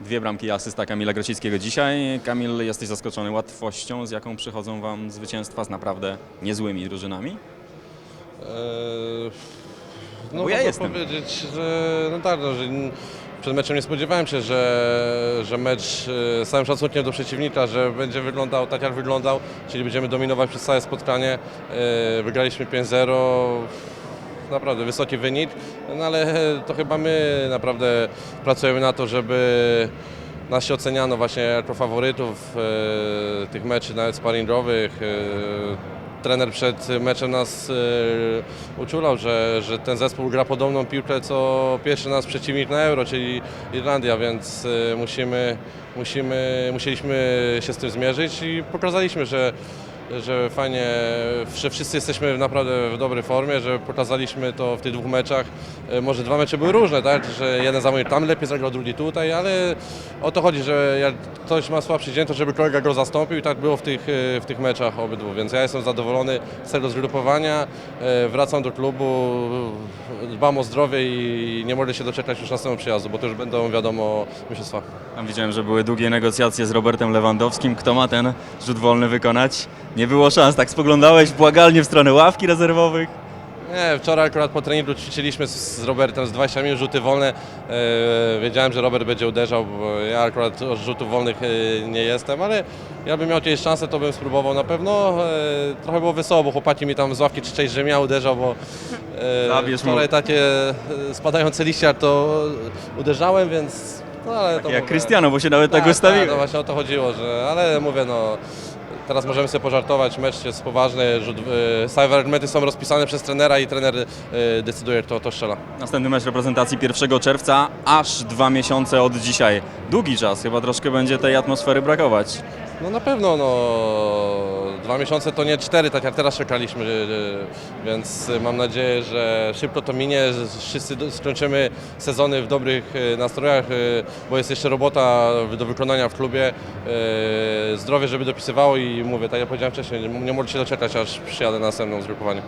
Dwie bramki i asysta Kamila Grosickiego dzisiaj. Kamil, jesteś zaskoczony łatwością, z jaką przychodzą Wam zwycięstwa z naprawdę niezłymi drużynami? Eee, Bo No, ja można jestem. powiedzieć, że no tak, no, że przed meczem nie spodziewałem się, że, że mecz e, z całym szacunkiem do przeciwnika, że będzie wyglądał tak jak wyglądał, czyli będziemy dominować przez całe spotkanie. E, Wygraliśmy 5-0, naprawdę wysoki wynik, no ale to chyba my naprawdę pracujemy na to, żeby nas się oceniano właśnie jako faworytów e, tych meczy nawet sparingowych. E, trener przed meczem nas e, uczulał, że, że ten zespół gra podobną piłkę co pierwszy nas przeciwnik na Euro, czyli Irlandia, więc e, musimy, musimy, musieliśmy się z tym zmierzyć i pokazaliśmy, że że fajnie, że wszyscy jesteśmy naprawdę w dobrej formie, że pokazaliśmy to w tych dwóch meczach. E, Może dwa mecze były różne, tak? że jeden zawodnik tam lepiej zagrał, drugi tutaj, ale o to chodzi, że jak ktoś ma słabszy dzień, to żeby kolega go zastąpił i tak było w tych, e, w tych meczach obydwu, więc ja jestem zadowolony z tego zgrupowania, E, wracam do klubu, dbam o zdrowie i nie mogę się doczekać już następnego przyjazdu, bo to już będą wiadomo mistrzostwa. Tam widziałem, że były długie negocjacje z Robertem Lewandowskim. Kto ma ten rzut wolny wykonać? Nie było szans, tak spoglądałeś błagalnie w stronę ławki rezerwowych. Nie, wczoraj akurat po treningu ćwiczyliśmy z, z Robertem z 20 minut rzuty wolne. E, wiedziałem, że Robert będzie uderzał, bo ja akurat od rzutów wolnych e, nie jestem, ale jakbym miał kiedyś szansę, to bym spróbował na pewno. E, trochę było wesoło, bo chłopaki mi tam z ławki krzyczeli, że ja uderzał, bo e, Zabierz mu. wczoraj takie spadające liścia to uderzałem, więc... No, ale to Jak mówię- Cristiano, bo się nawet tak, tak, ustawił. no właśnie o to chodziło, że, ale mówię no, teraz możemy sobie pożartować, mecz jest poważny, rzut, y, argumenty są rozpisane przez trenera i trener y, decyduje kto to strzela. Następny mecz reprezentacji 1 czerwca, aż dwa miesiące od dzisiaj. Długi czas, chyba troszkę będzie tej atmosfery brakować. No na pewno, no dwa miesiące to nie cztery, tak jak teraz czekaliśmy, więc y, mam nadzieję, że szybko to minie, że wszyscy skończymy sezony w dobrych y, nastrojach, y, bo jest jeszcze robota do wykonania w klubie, zdrowie żeby dopisywało i mówię, tak jak powiedziałem wcześniej, nie, się doczekać aż przyjadę na następną zgrupowanie.